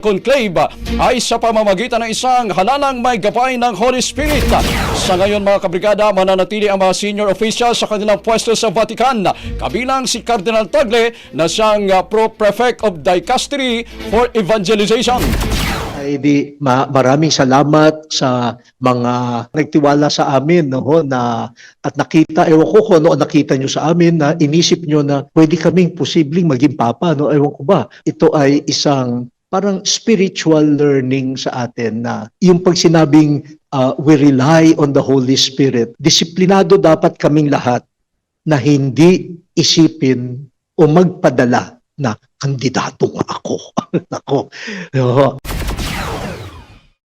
conclave ay sa pamamagitan ng isang halalang may gabay ng Holy Spirit. Sa ngayon mga kabrigada, mananatili ang mga senior officials sa kanilang pwesto sa Vatican, kabilang si Cardinal Tagle na siyang uh, Pro-Prefect of Dicastery for Evangelization. ay ma- maraming salamat sa mga nagtiwala sa amin no na at nakita ewan ko ano ang nakita nyo sa amin na inisip nyo na pwede kaming posibleng maging papa no ewan ko ba ito ay isang parang spiritual learning sa atin na yung pag sinabing uh, we rely on the Holy Spirit disiplinado dapat kaming lahat na hindi isipin o magpadala na kandidato nga ako. Ako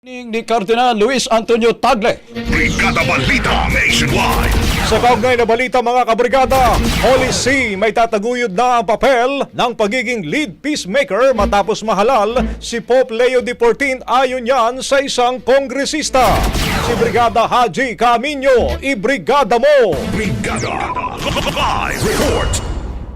Oo. Ni Cardinal Luis Antonio Tagle. Brigada Balita Nationwide. Sa kaugnay na balita mga kabrigada, Holy See may tataguyod na ang papel ng pagiging lead peacemaker matapos mahalal si Pope Leo XIV ayon yan sa isang kongresista. Si Brigada Haji Camino, ibrigada mo! Brigada. Live report.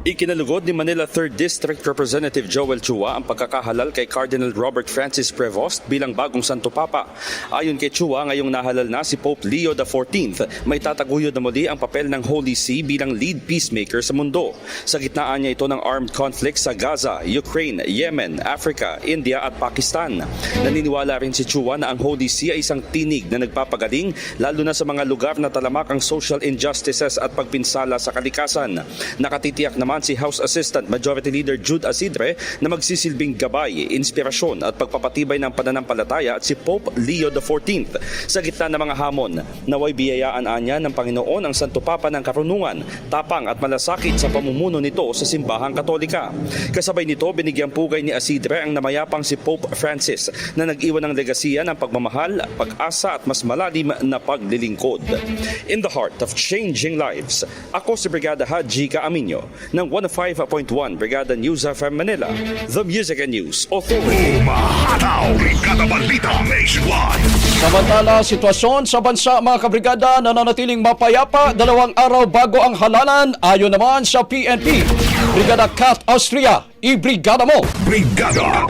Ikinalugod ni Manila 3rd District Representative Joel Chua ang pagkakahalal kay Cardinal Robert Francis Prevost bilang bagong Santo Papa. Ayon kay Chua, ngayong nahalal na si Pope Leo XIV, may tataguyod na muli ang papel ng Holy See bilang lead peacemaker sa mundo. Sa gitnaan niya ito ng armed conflict sa Gaza, Ukraine, Yemen, Africa, India at Pakistan. Naniniwala rin si Chua na ang Holy See ay isang tinig na nagpapagaling lalo na sa mga lugar na talamak ang social injustices at pagpinsala sa kalikasan. Nakatitiyak naman si House Assistant Majority Leader Jude Asidre na magsisilbing gabay, inspirasyon at pagpapatibay ng pananampalataya at si Pope Leo XIV. Sa gitna ng mga hamon, naway biyayaan anya ng Panginoon ang Santo Papa ng karunungan, tapang at malasakit sa pamumuno nito sa simbahang katolika. Kasabay nito, binigyang pugay ni Asidre ang namayapang si Pope Francis na nag-iwan ng legasiya ng pagmamahal, pag-asa at mas malalim na paglilingkod. In the heart of changing lives, ako si Brigada Haji Kaaminyo ng 105.1 Brigada News FM Manila, The Music and News Authority. Umahataw. Brigada Balita Nationwide. Samantala, sitwasyon sa bansa mga kabrigada nananatiling mapayapa dalawang araw bago ang halalan ayon naman sa PNP. Brigada Cat Austria, i-brigada mo! Brigada.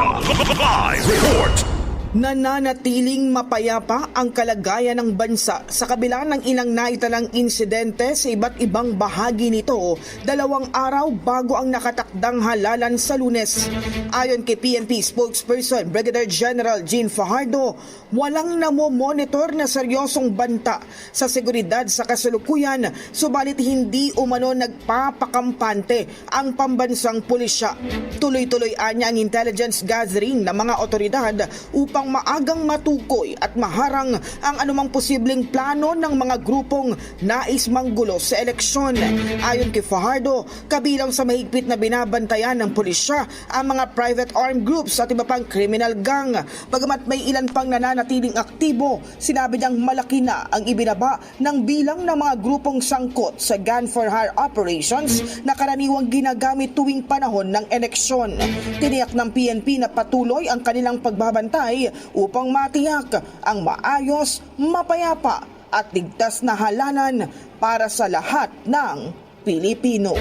Live report. Nananatiling mapayapa ang kalagayan ng bansa sa kabila ng ilang naitalang insidente sa iba't ibang bahagi nito dalawang araw bago ang nakatakdang halalan sa lunes. Ayon kay PNP spokesperson Brigadier General Jean Fajardo, walang namomonitor na seryosong banta sa seguridad sa kasalukuyan subalit hindi umano nagpapakampante ang pambansang pulisya. Tuloy-tuloy anya ang intelligence gathering ng mga otoridad upang maagang matukoy at maharang ang anumang posibleng plano ng mga grupong nais manggulo sa eleksyon. Ayon kay Fajardo, kabilang sa mahigpit na binabantayan ng pulisya ang mga private armed groups at iba pang criminal gang. Bagamat may ilan pang nananatiling aktibo, sinabi niyang malaki na ang ibinaba ng bilang ng mga grupong sangkot sa gun for hire operations na karaniwang ginagamit tuwing panahon ng eleksyon. Tiniyak ng PNP na patuloy ang kanilang pagbabantay upang matiyak ang maayos, mapayapa at ligtas na halalan para sa lahat ng Pilipino.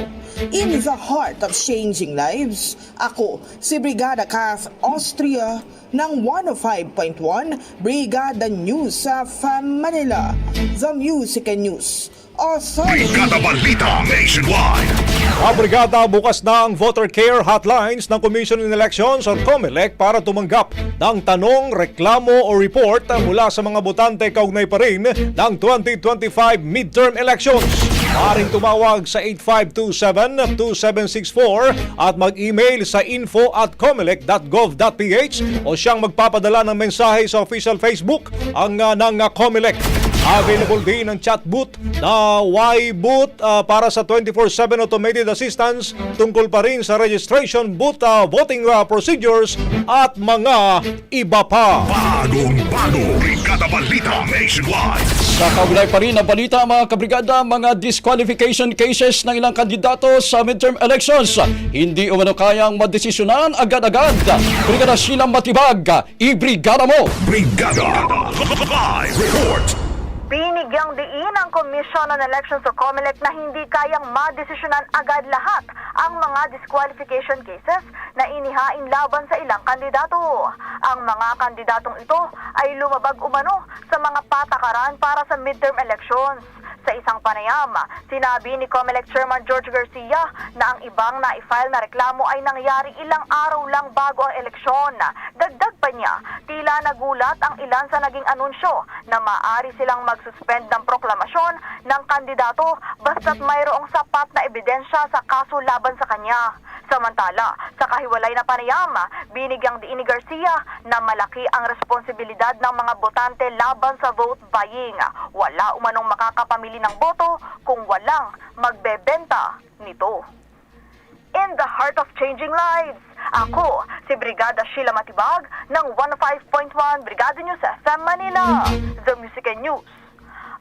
In the heart of changing lives, ako si Brigada Kath Austria ng 105.1 Brigada News sa Manila, The Music and News Authority. Brigada Balita Nationwide. Ang brigada bukas na ang voter care hotlines ng Commission on Elections or COMELEC para tumanggap ng tanong, reklamo o report mula sa mga botante kaugnay pa rin ng 2025 midterm elections. Maaaring tumawag sa 8527-2764 at mag-email sa info at comelec.gov.ph o siyang magpapadala ng mensahe sa official Facebook ang uh, ng uh, COMELEC. Available din ang chatbot na Y-Boot ah, para sa 24-7 automated assistance tungkol pa rin sa registration booth ah, voting ah, procedures at mga iba pa. Bagong bago. Brigada Balita Nationwide. Sa kaugnay pa rin na balita mga kabrigada, mga disqualification cases ng ilang kandidato sa midterm elections. Hindi umano kayang madesisyonan agad-agad. Brigada Silang Matibag, i-brigada mo! Brigada. Live report. Binigyang diin ang Commission on Elections o COMELEC na hindi kayang madesisyonan agad lahat ang mga disqualification cases na inihain laban sa ilang kandidato. Ang mga kandidatong ito ay lumabag umano sa mga patakaran para sa midterm elections. Sa isang panayam, sinabi ni COMELEC Chairman George Garcia na ang ibang na-file na reklamo ay nangyari ilang araw lang bago ang eleksyon. Dagdag pa niya, tila nagulat ang ilan sa naging anunsyo na maaari silang mag-suspend ng proklamasyon ng kandidato basta't mayroong sapat na ebidensya sa kaso laban sa kanya. Samantala, sa kahiwalay na panayam, binigyang diin ni Garcia na malaki ang responsibilidad ng mga botante laban sa vote buying. Wala umanong makakapamili ng boto kung walang magbebenta nito. In the heart of changing lives, ako si Brigada Sheila Matibag ng 105.1 Brigada News FM Manila, The Music and News.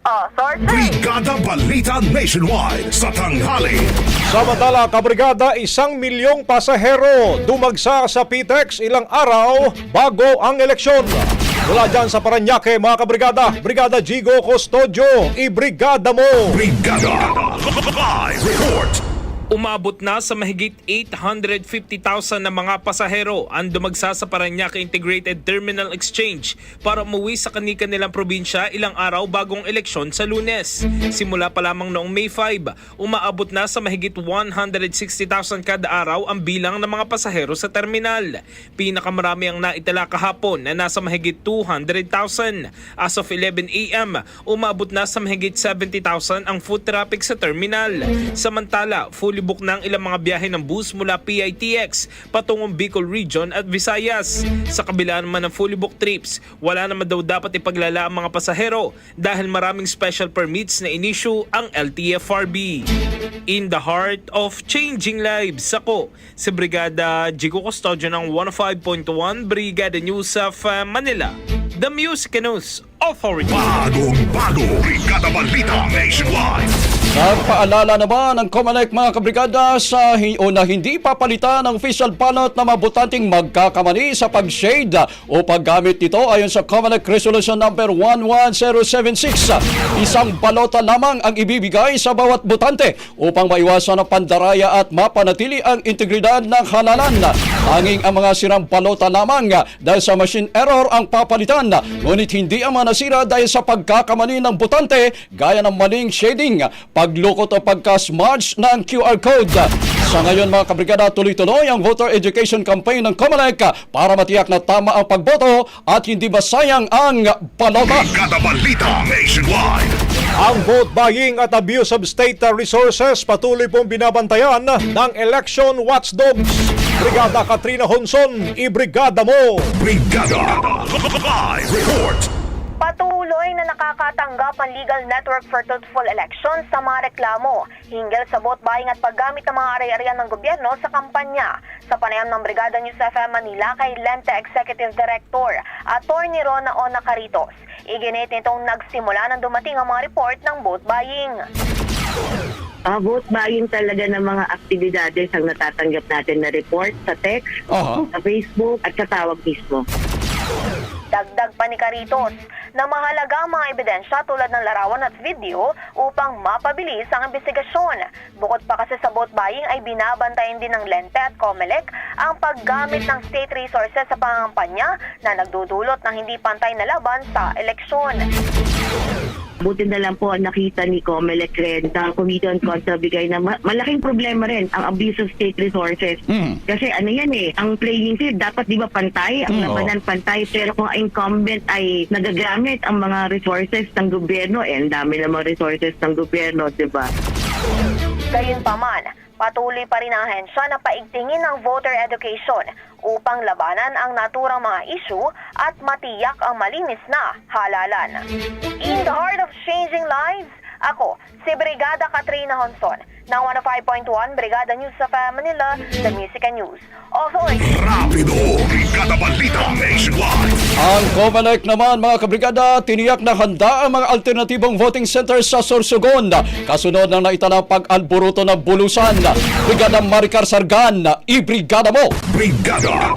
Authority! Brigada Balita Nationwide sa tanghali. Samantala, kabrigada, isang milyong pasahero dumagsa sa PTEX ilang araw bago ang eleksyon. Mula dyan sa Paranaque, mga kabrigada, Brigada Jigo Custodio, ibrigada mo! Brigada Live Report. Umabot na sa mahigit 850,000 na mga pasahero ang dumagsa sa Paranaque Integrated Terminal Exchange para umuwi sa kani-kanilang probinsya ilang araw bagong eleksyon sa lunes. Simula pa lamang noong May 5, umaabot na sa mahigit 160,000 kada araw ang bilang ng mga pasahero sa terminal. Pinakamarami ang naitala kahapon na nasa mahigit 200,000. As of 11 a.m., umabot na sa mahigit 70,000 ang foot traffic sa terminal. Samantala, fully booked na ang ilang mga biyahe ng bus mula PITX patungong Bicol Region at Visayas. Sa kabila naman ng fully booked trips, wala naman daw dapat ipaglala ang mga pasahero dahil maraming special permits na inisyu ang LTFRB. In the heart of changing lives, ako si Brigada Jigo Custodio ng 105.1 Brigada News of uh, Manila. The Music News Authority. Bagong bago. Brigada Balita Nationwide. Nagpaalala naman ng COMELEC mga kabrigada sa o na hindi papalitan ng official ballot na mabutanteng magkakamali sa pag-shade o paggamit nito ayon sa COMELEC Resolution number 11076. Isang balota lamang ang ibibigay sa bawat butante upang maiwasan ang pandaraya at mapanatili ang integridad ng halalan. Tanging ang mga sirang balota lamang dahil sa machine error ang papalitan ngunit hindi ang mga nasira dahil sa pagkakamali ng butante gaya ng maling shading, paglukot o pagka-smudge ng QR code. Sa ngayon mga kabrigada, tuloy-tuloy ang voter education campaign ng COMELEC para matiyak na tama ang pagboto at hindi masayang ang balota. Brigada Balita Nationwide. Ang vote buying at abuse of state resources patuloy pong binabantayan ng election watchdogs. Brigada Katrina Honson, ibrigada mo! Brigada Live Report. Patuloy na nakakatanggap ang Legal Network for Truthful Elections sa mga reklamo hinggil sa vote buying at paggamit ng mga ari-arian ng gobyerno sa kampanya. Sa panayam ng Brigada News FM Manila kay Lente Executive Director, Attorney Rona Ona Caritos, iginit nitong nagsimula nang dumating ang mga report ng vote buying. Ah, vote buying talaga ng mga aktibidades ang natatanggap natin na report sa text, Aha. sa Facebook at sa tawag mismo. Dagdag pa ni Caritos na mahalaga ang mga ebidensya tulad ng larawan at video upang mapabilis ang investigasyon. Bukod pa kasi sa vote buying ay binabantayan din ng Lente at Comelec ang paggamit ng state resources sa pangampanya na nagdudulot ng hindi pantay na laban sa eleksyon. Buti na lang po ang nakita ni Comelec rin sa Committee on Contra Bigay na ma- malaking problema rin ang abuse of state resources. Hmm. Kasi ano yan eh, ang playing field dapat di ba pantay, ang Hmm, labanan pantay, pero kung ang incumbent ay nagagamit ang mga resources ng gobyerno, eh ang dami namang resources ng gobyerno, di ba? Gayunpaman, patuloy pa rin ang ahensya na paigtingin ng voter education upang labanan ang naturang mga issue at matiyak ang malinis na halalan. In the heart of changing lives, ako, si Brigada Katrina Honson ng 105.1 Brigada News sa Manila, The Music and News. Authority. Rapido. Brigada Balita Nationwide. Ang COMELEC naman mga kabrigada, tiniyak na handa ang mga alternatibong voting centers sa Sorsogon. Kasunod ng naitanang pag-alburuto ng bulusan. Brigada Maricar Sargan, ibrigada mo! Brigada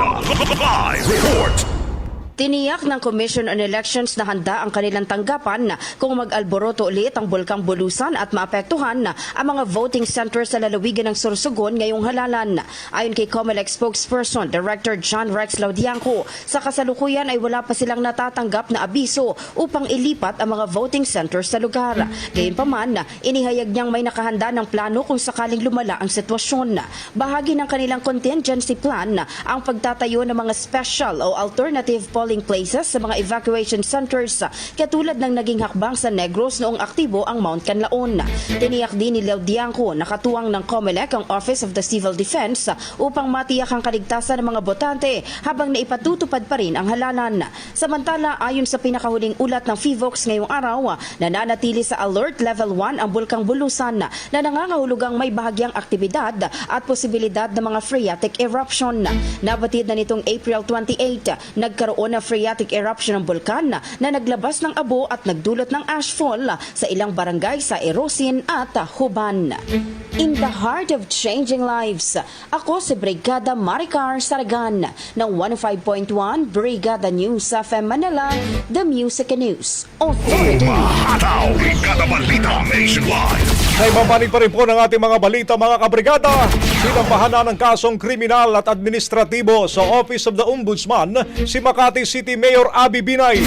Live Report. Tiniyak ng Commission on Elections na handa ang kanilang tanggapan kung mag-alboroto ulit ang bulkang Bulusan at maapektuhan ang mga voting centers sa lalawigan ng Sorsogon ngayong halalan. Ayon kay COMELEC spokesperson Director John Rex Laudianco, sa kasalukuyan ay wala pa silang natatanggap na abiso upang ilipat ang mga voting centers sa lugar. Gayunpaman, inihayag niyang may nakahanda ng plano kung sakaling lumala ang sitwasyon. Bahagi ng kanilang contingency plan ang pagtatayo ng mga special o alternative polling places sa mga evacuation centers katulad ng naging hakbang sa Negros noong aktibo ang Mount Canlaon. Tiniyak din ni Laudianco na katuwang ng COMELEC ang Office of the Civil Defense upang matiyak ang kaligtasan ng mga botante habang naipatutupad pa rin ang halalan. Samantala, ayon sa pinakahuling ulat ng FIVOX ngayong araw, nananatili sa Alert Level 1 ang Bulkang Bulusan na nangangahulugang may bahagyang aktibidad at posibilidad ng mga phreatic eruption. Nabatid na nitong April 28, nagkaroon ng phreatic eruption ng bulkan na naglabas ng abo at nagdulot ng ashfall sa ilang barangay sa Erosin at Huban. In the heart of changing lives, ako si Brigada Maricar Saragan ng 105.1 Brigada News FM Manila, The Music News Authority. Umahataw! Brigada Balita Nationwide! Ay mabanig pa rin po ng ating mga balita mga kabrigada. Sinampahan na ng kasong kriminal at administratibo sa Office of the Ombudsman si Makati City Mayor Abi Binay.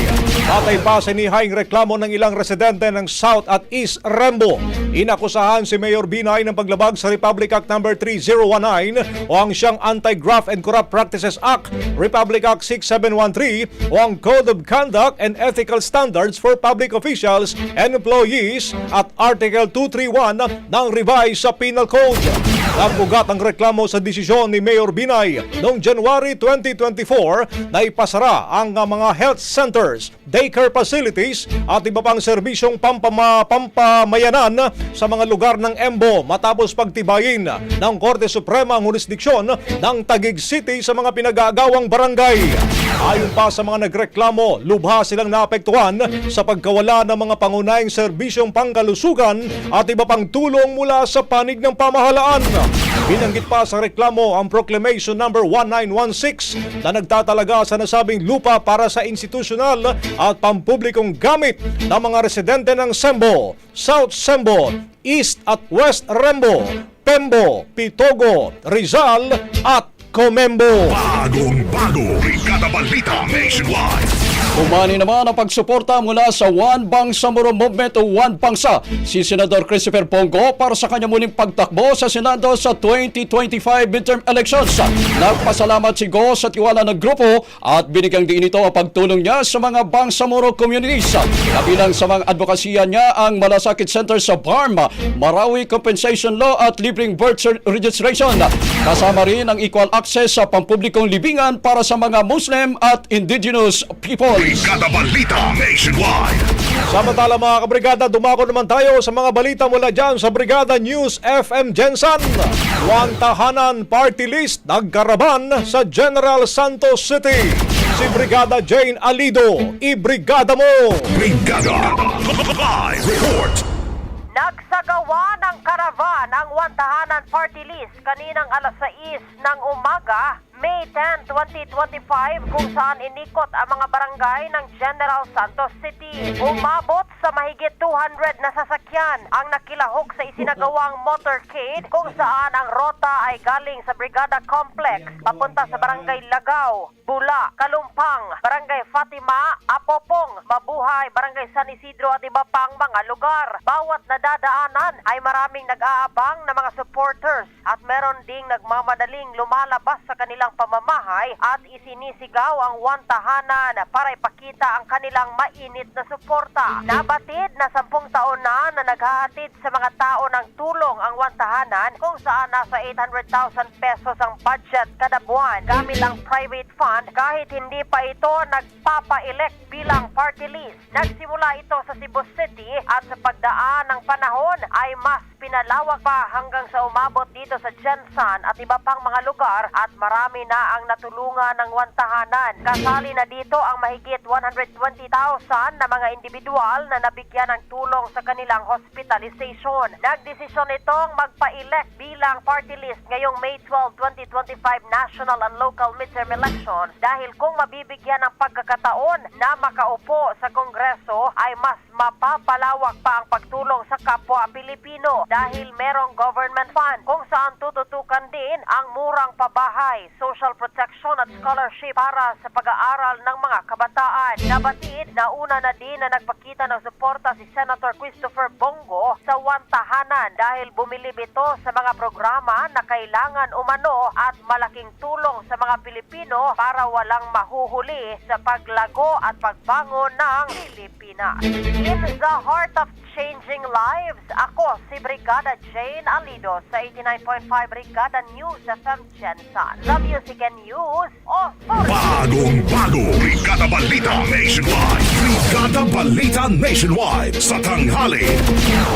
Patay pa sa nihaying reklamo ng ilang residente ng South at East Rembo. Inakusahan si Mayor Binay ng paglabag sa Republic Act No. 3019 o ang siyang Anti-Graft and Corrupt Practices Act, Republic Act 6713 o ang Code of Conduct and Ethical Standards for Public Officials and Employees at Article 231 ng revised sa Penal Code. Napugat ang reklamo sa desisyon ni Mayor Binay noong January 2024 na ipasara ang mga health centers, daycare facilities at iba pang serbisyong pampama, pampamayanan sa mga lugar ng Embo matapos pagtibayin ng Korte Suprema ang jurisdiksyon ng Taguig City sa mga pinag-aagawang barangay. Ayon pa sa mga nagreklamo, lubha silang naapektuhan sa pagkawala ng mga pangunahing serbisyong pangkalusugan at iba pang tulong mula sa panig ng pamahalaan. Binanggit pa sa reklamo ang Proclamation number 1916 na nagtatalaga sa nasabing lupa para sa institusyonal at pampublikong gamit ng mga residente ng Sembo, South Sembo, East at West Rembo, Pembo, Pitogo, Rizal at Comembo. Bagong bago! Brigada Balita Nationwide! Umani naman ang pagsuporta mula sa One Bangsamoro Movement o One Bangsa si Senador Christopher Pongo para sa kanya muling pagtakbo sa Senado sa 2025 midterm elections. Nagpasalamat si Go sa tiwala ng grupo at binigyang diin ito ang pagtulong niya sa mga Bangsamoro communities. Kabilang sa mga advokasya niya ang Malasakit Center sa Barma, Marawi Compensation Law at libreng birth registration. Kasama rin ang equal access sa pampublikong libingan para sa mga Muslim at indigenous peoples. Brigada Balita Nationwide! Samantala mga kabrigada, dumako naman tayo sa mga balita mula dyan sa Brigada News FM Jensen. One tahanan party list nagkaraban sa General Santos City. Si Brigada Jane Alido, ibrigada mo! Brigada! Live report! Nagsagawa ng karavan ang Wantahanan Party List kaninang alas 6 ng umaga, May 10, 2025 kung saan inikot ang mga barangay ng General Santos City. Umabot sa mahigit 200 na sasakyan ang nakilahok sa isinagawang motorcade kung saan ang rota ay galing sa Brigada Complex papunta sa Barangay Lagaw, Bula, Kalumpang, Barangay Fatima, Apopong, Mabuhay, Barangay San Isidro at iba pang mga lugar. Bawat nadadaanan ay maraming nag-aabang na mga supporters at meron ding nagmamadaling lumalabas sa kanilang pamamahay at isinisigaw ang wantahanan para ipakita ang kanilang mainit na suporta. Nabatid na sampung taon na na naghahatid sa mga tao ng tulong ang wantahanan kung saan nasa 800,000 pesos ang budget kada buwan gamit ang private fund kahit hindi pa ito nagpapa-elect bilang party list. Nagsimula ito sa Cebu City at sa pagdaan ng panahon ay mas pinalawak pa hanggang sa umabot dito sa Jensan at iba pang mga lugar at marami na ang natulungan ng wantahanan. Kasali na dito ang mahigit 120,000 na mga individual na nabigyan ng tulong sa kanilang hospitalization. Nagdesisyon itong magpa-elect bilang party list ngayong May 12, 2025 national and local midterm elections dahil kung mabibigyan ng pagkakataon na makaupo sa Kongreso ay mas mapapalawak pa ang pagtulong sa kapwa Pilipino dahil merong government fund kung saan tututukan din ang murang pabahay, social protection at scholarship para sa pag-aaral ng mga kabataan. Nabatid na una na din na nagpakita ng suporta si Senator Christopher Bongo sa wantahanan dahil bumilib ito sa mga programa na kailangan umano at malaking tulong sa mga Pilipino para walang mahuhuli sa paglago at pagbangon ng Pilipinas. In the heart of changing lives, ako si Brigada Jane Alido sa 89.5 Brigada News FM Jensen. The Music and News Authority. Bagong bago. Brigada Balita Nationwide. Brigada Balita Nationwide. Sa tanghali.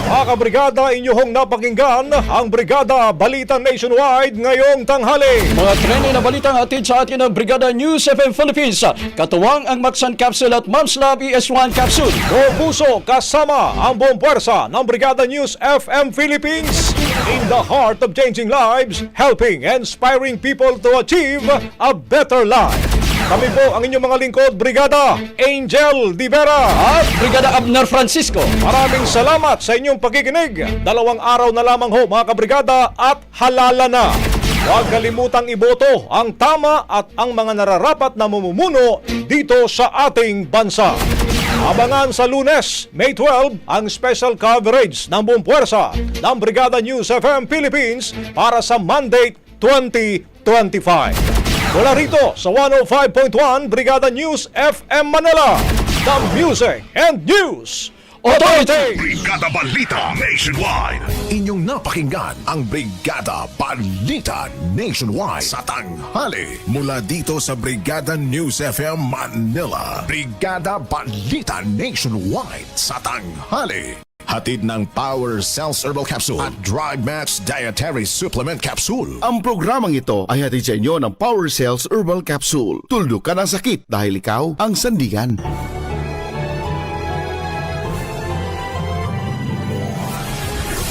Mga kabrigada, inyong napakinggan ang Brigada Balita Nationwide ngayong tanghali. Mga trending na balitang atid sa atin ng Brigada News FM Philippines. Katuwang ang Maxan Capsule at Mom's Love ES1 Capsule. Robuso kasama ang buong puwersa ng Brigada News FM Philippines in the heart of changing lives, helping and inspiring people to achieve a better life. Kami po ang inyong mga lingkod, Brigada Angel Divera. At Brigada Abner Francisco. Maraming salamat sa inyong pakikinig. Dalawang araw na lamang ho mga kabrigada at halala na. Huwag kalimutang iboto ang tama at ang mga nararapat na mumumuno dito sa ating bansa. Abangan sa lunes, May 12, ang special coverage ng buong puwersa ng Brigada News FM Philippines para sa Monday 2025. Mula rito sa 105.1 Brigada News FM Manila, the Music and News Authority. Brigada Balita Nationwide. Inyong napakinggan ang Brigada Balita Nationwide sa tanghali mula dito sa Brigada News FM Manila. Brigada Balita Nationwide sa tanghali. Hatid ng Power Cells Herbal Capsule at Dry Match Dietary Supplement Capsule. Ang programang ito ay hatid sa inyo ng Power Cells Herbal Capsule. Tuldok ka ng sakit dahil ikaw ang sandigan.